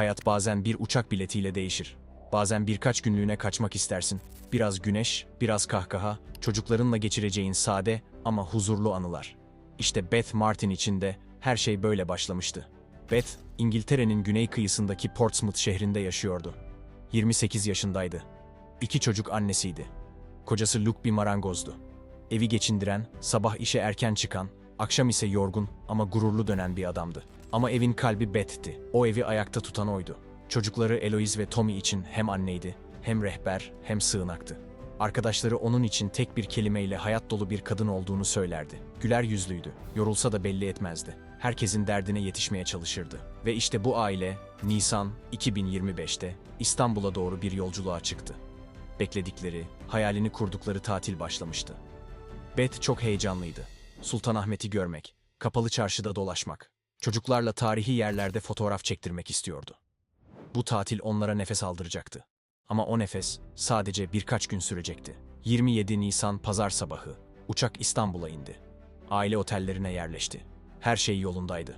Hayat bazen bir uçak biletiyle değişir. Bazen birkaç günlüğüne kaçmak istersin. Biraz güneş, biraz kahkaha, çocuklarınla geçireceğin sade ama huzurlu anılar. İşte Beth Martin için de her şey böyle başlamıştı. Beth, İngiltere'nin güney kıyısındaki Portsmouth şehrinde yaşıyordu. 28 yaşındaydı. İki çocuk annesiydi. Kocası Luke bir marangozdu. Evi geçindiren, sabah işe erken çıkan, akşam ise yorgun ama gururlu dönen bir adamdı. Ama evin kalbi Beth'ti. O evi ayakta tutan oydu. Çocukları Eloise ve Tommy için hem anneydi, hem rehber, hem sığınaktı. Arkadaşları onun için tek bir kelimeyle hayat dolu bir kadın olduğunu söylerdi. Güler yüzlüydü, yorulsa da belli etmezdi. Herkesin derdine yetişmeye çalışırdı. Ve işte bu aile, Nisan 2025'te İstanbul'a doğru bir yolculuğa çıktı. Bekledikleri, hayalini kurdukları tatil başlamıştı. Beth çok heyecanlıydı. Sultanahmet'i görmek, kapalı çarşıda dolaşmak, çocuklarla tarihi yerlerde fotoğraf çektirmek istiyordu. Bu tatil onlara nefes aldıracaktı. Ama o nefes sadece birkaç gün sürecekti. 27 Nisan pazar sabahı uçak İstanbul'a indi. Aile otellerine yerleşti. Her şey yolundaydı.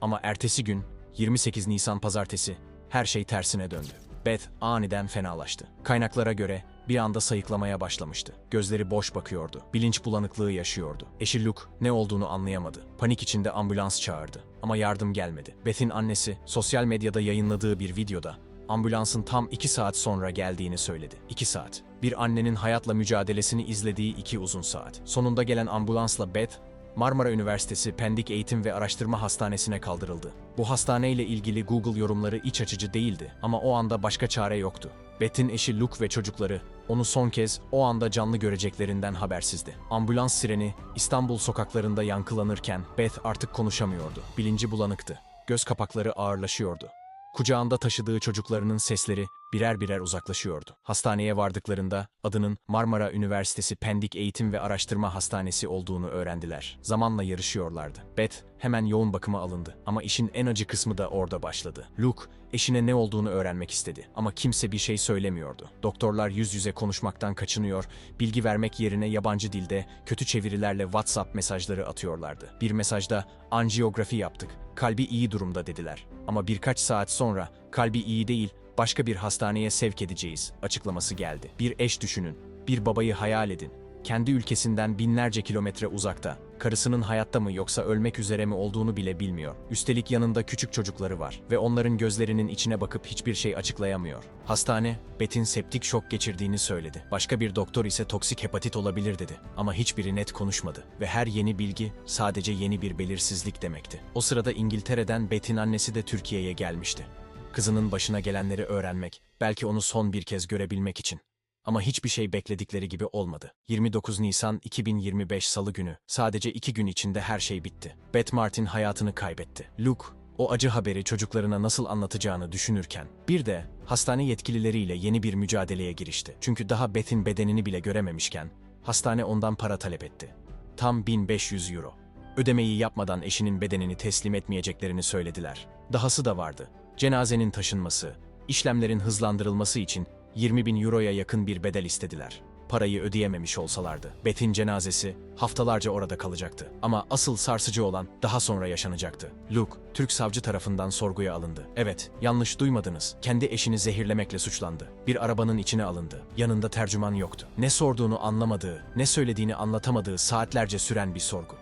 Ama ertesi gün 28 Nisan pazartesi her şey tersine döndü. Beth aniden fenalaştı. Kaynaklara göre bir anda sayıklamaya başlamıştı. Gözleri boş bakıyordu. Bilinç bulanıklığı yaşıyordu. Eşi Luke ne olduğunu anlayamadı. Panik içinde ambulans çağırdı. Ama yardım gelmedi. Beth'in annesi sosyal medyada yayınladığı bir videoda ambulansın tam 2 saat sonra geldiğini söyledi. 2 saat. Bir annenin hayatla mücadelesini izlediği iki uzun saat. Sonunda gelen ambulansla Beth, Marmara Üniversitesi Pendik Eğitim ve Araştırma Hastanesi'ne kaldırıldı. Bu hastaneyle ilgili Google yorumları iç açıcı değildi ama o anda başka çare yoktu. Beth'in eşi Luke ve çocukları onu son kez o anda canlı göreceklerinden habersizdi. Ambulans sireni İstanbul sokaklarında yankılanırken Beth artık konuşamıyordu. Bilinci bulanıktı. Göz kapakları ağırlaşıyordu. Kucağında taşıdığı çocuklarının sesleri birer birer uzaklaşıyordu. Hastaneye vardıklarında adının Marmara Üniversitesi Pendik Eğitim ve Araştırma Hastanesi olduğunu öğrendiler. Zamanla yarışıyorlardı. Beth hemen yoğun bakıma alındı ama işin en acı kısmı da orada başladı. Luke eşine ne olduğunu öğrenmek istedi ama kimse bir şey söylemiyordu. Doktorlar yüz yüze konuşmaktan kaçınıyor, bilgi vermek yerine yabancı dilde kötü çevirilerle WhatsApp mesajları atıyorlardı. Bir mesajda anjiyografi yaptık, kalbi iyi durumda dediler. Ama birkaç saat sonra kalbi iyi değil, başka bir hastaneye sevk edeceğiz açıklaması geldi. Bir eş düşünün, bir babayı hayal edin. Kendi ülkesinden binlerce kilometre uzakta, karısının hayatta mı yoksa ölmek üzere mi olduğunu bile bilmiyor. Üstelik yanında küçük çocukları var ve onların gözlerinin içine bakıp hiçbir şey açıklayamıyor. Hastane, Bet'in septik şok geçirdiğini söyledi. Başka bir doktor ise toksik hepatit olabilir dedi. Ama hiçbiri net konuşmadı ve her yeni bilgi sadece yeni bir belirsizlik demekti. O sırada İngiltere'den Bet'in annesi de Türkiye'ye gelmişti. Kızının başına gelenleri öğrenmek, belki onu son bir kez görebilmek için. Ama hiçbir şey bekledikleri gibi olmadı. 29 Nisan 2025 Salı günü, sadece iki gün içinde her şey bitti. Beth Martin hayatını kaybetti. Luke, o acı haberi çocuklarına nasıl anlatacağını düşünürken, bir de hastane yetkilileriyle yeni bir mücadeleye girişti. Çünkü daha Beth'in bedenini bile görememişken, hastane ondan para talep etti. Tam 1500 euro. Ödemeyi yapmadan eşinin bedenini teslim etmeyeceklerini söylediler. Dahası da vardı. Cenazenin taşınması, işlemlerin hızlandırılması için 20 bin euroya yakın bir bedel istediler. Parayı ödeyememiş olsalardı. Beth'in cenazesi haftalarca orada kalacaktı. Ama asıl sarsıcı olan daha sonra yaşanacaktı. Luke, Türk savcı tarafından sorguya alındı. Evet, yanlış duymadınız. Kendi eşini zehirlemekle suçlandı. Bir arabanın içine alındı. Yanında tercüman yoktu. Ne sorduğunu anlamadığı, ne söylediğini anlatamadığı saatlerce süren bir sorgu.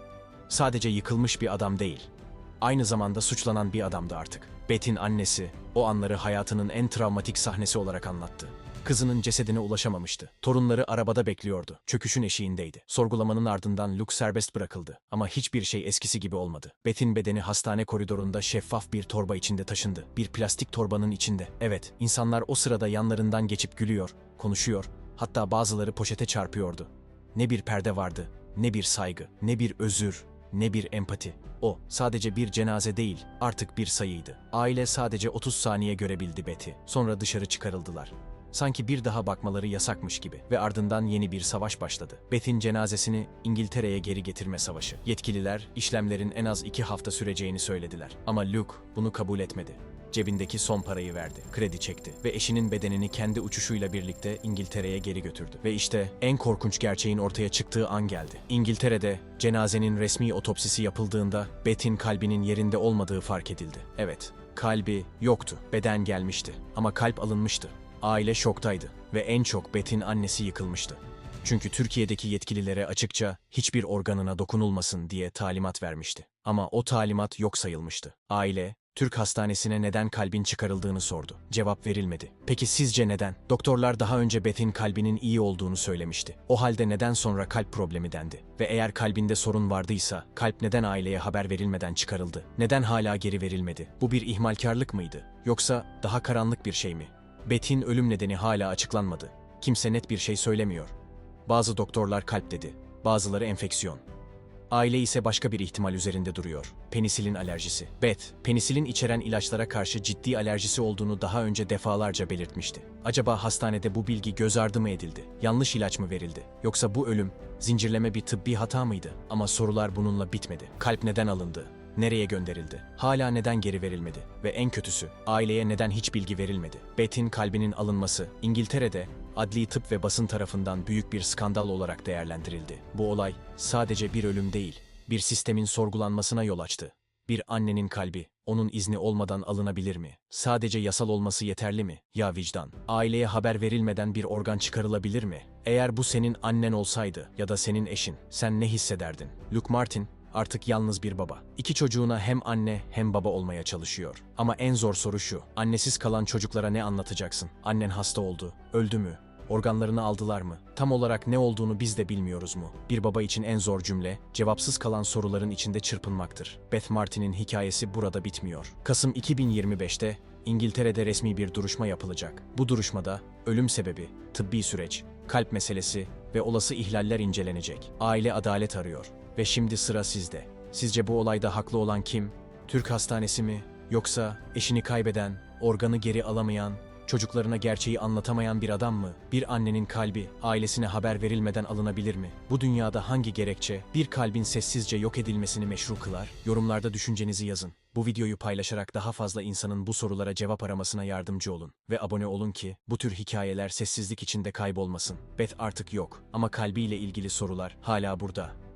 Sadece yıkılmış bir adam değil, aynı zamanda suçlanan bir adamdı artık. Beth'in annesi o anları hayatının en travmatik sahnesi olarak anlattı. Kızının cesedine ulaşamamıştı. Torunları arabada bekliyordu. Çöküşün eşiğindeydi. Sorgulamanın ardından Luke serbest bırakıldı. Ama hiçbir şey eskisi gibi olmadı. Beth'in bedeni hastane koridorunda şeffaf bir torba içinde taşındı. Bir plastik torbanın içinde. Evet, insanlar o sırada yanlarından geçip gülüyor, konuşuyor, hatta bazıları poşete çarpıyordu. Ne bir perde vardı, ne bir saygı, ne bir özür, ne bir empati. O sadece bir cenaze değil, artık bir sayıydı. Aile sadece 30 saniye görebildi Betty. Sonra dışarı çıkarıldılar. Sanki bir daha bakmaları yasakmış gibi ve ardından yeni bir savaş başladı. Beth'in cenazesini İngiltere'ye geri getirme savaşı. Yetkililer işlemlerin en az iki hafta süreceğini söylediler. Ama Luke bunu kabul etmedi. Cebindeki son parayı verdi. Kredi çekti ve eşinin bedenini kendi uçuşuyla birlikte İngiltere'ye geri götürdü. Ve işte en korkunç gerçeğin ortaya çıktığı an geldi. İngiltere'de cenazenin resmi otopsisi yapıldığında Beth'in kalbinin yerinde olmadığı fark edildi. Evet, kalbi yoktu, beden gelmişti ama kalp alınmıştı. Aile şoktaydı ve en çok Beth'in annesi yıkılmıştı. Çünkü Türkiye'deki yetkililere açıkça hiçbir organına dokunulmasın diye talimat vermişti. Ama o talimat yok sayılmıştı. Aile, Türk hastanesine neden kalbin çıkarıldığını sordu. Cevap verilmedi. Peki sizce neden? Doktorlar daha önce Beth'in kalbinin iyi olduğunu söylemişti. O halde neden sonra kalp problemi dendi? Ve eğer kalbinde sorun vardıysa, kalp neden aileye haber verilmeden çıkarıldı? Neden hala geri verilmedi? Bu bir ihmalkarlık mıydı? Yoksa daha karanlık bir şey mi? Beth'in ölüm nedeni hala açıklanmadı. Kimse net bir şey söylemiyor. Bazı doktorlar kalp dedi, bazıları enfeksiyon. Aile ise başka bir ihtimal üzerinde duruyor. Penisilin alerjisi. Beth, penisilin içeren ilaçlara karşı ciddi alerjisi olduğunu daha önce defalarca belirtmişti. Acaba hastanede bu bilgi göz ardı mı edildi? Yanlış ilaç mı verildi? Yoksa bu ölüm zincirleme bir tıbbi hata mıydı? Ama sorular bununla bitmedi. Kalp neden alındı? Nereye gönderildi? Hala neden geri verilmedi? Ve en kötüsü, aileye neden hiç bilgi verilmedi? Beth'in kalbinin alınması, İngiltere'de adli tıp ve basın tarafından büyük bir skandal olarak değerlendirildi. Bu olay sadece bir ölüm değil, bir sistemin sorgulanmasına yol açtı. Bir annenin kalbi, onun izni olmadan alınabilir mi? Sadece yasal olması yeterli mi? Ya vicdan? Aileye haber verilmeden bir organ çıkarılabilir mi? Eğer bu senin annen olsaydı ya da senin eşin, sen ne hissederdin? Luke Martin, artık yalnız bir baba. İki çocuğuna hem anne hem baba olmaya çalışıyor. Ama en zor soru şu, annesiz kalan çocuklara ne anlatacaksın? Annen hasta oldu, öldü mü? Organlarını aldılar mı? Tam olarak ne olduğunu biz de bilmiyoruz mu? Bir baba için en zor cümle, cevapsız kalan soruların içinde çırpınmaktır. Beth Martin'in hikayesi burada bitmiyor. Kasım 2025'te İngiltere'de resmi bir duruşma yapılacak. Bu duruşmada ölüm sebebi, tıbbi süreç, kalp meselesi ve olası ihlaller incelenecek. Aile adalet arıyor ve şimdi sıra sizde. Sizce bu olayda haklı olan kim? Türk hastanesi mi? Yoksa eşini kaybeden, organı geri alamayan, çocuklarına gerçeği anlatamayan bir adam mı? Bir annenin kalbi ailesine haber verilmeden alınabilir mi? Bu dünyada hangi gerekçe bir kalbin sessizce yok edilmesini meşru kılar? Yorumlarda düşüncenizi yazın. Bu videoyu paylaşarak daha fazla insanın bu sorulara cevap aramasına yardımcı olun ve abone olun ki bu tür hikayeler sessizlik içinde kaybolmasın. Beth artık yok ama kalbiyle ilgili sorular hala burada.